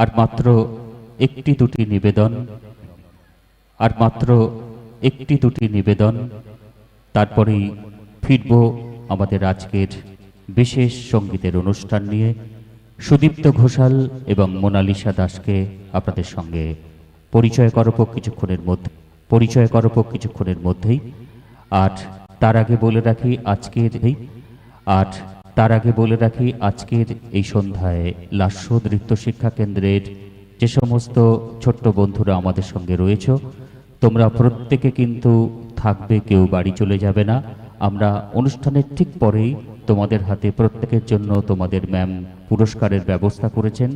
আর মাত্র একটি দুটি নিবেদন, আর মাত্র একটি দুটি নিবেদন, তারপরেই ফিরব আমাদের আজকের বিশেষ সঙ্গীতের অনুষ্ঠান নিয়ে। সুদীপ্ত ঘোষাল এবং মোনালিসা দাসকে আপনাদের সঙ্গে পরিচয় করব কিছুক্ষণের মধ্যে, পরিচয় করব কিছুক্ষণের মধ্যেই। আর তার আগে বলে রাখি, আজকের এই, আর তার আগে বলে রাখি, আজকের এই সন্ধ্যায় লাস্য নৃত্য শিক্ষা কেন্দ্রের যে সমস্ত ছোট্ট বন্ধুরা আমাদের সঙ্গে রয়েছে, তোমরা প্রত্যেকে কিন্তু থাকবে, কেউ বাড়ি চলে যাবে না। আমরা অনুষ্ঠানের ঠিক পরেই তোমাদের হাতে প্রত্যেকের জন্য তোমাদের ম্যাম পুরস্কারের ব্যবস্থা করেছেন।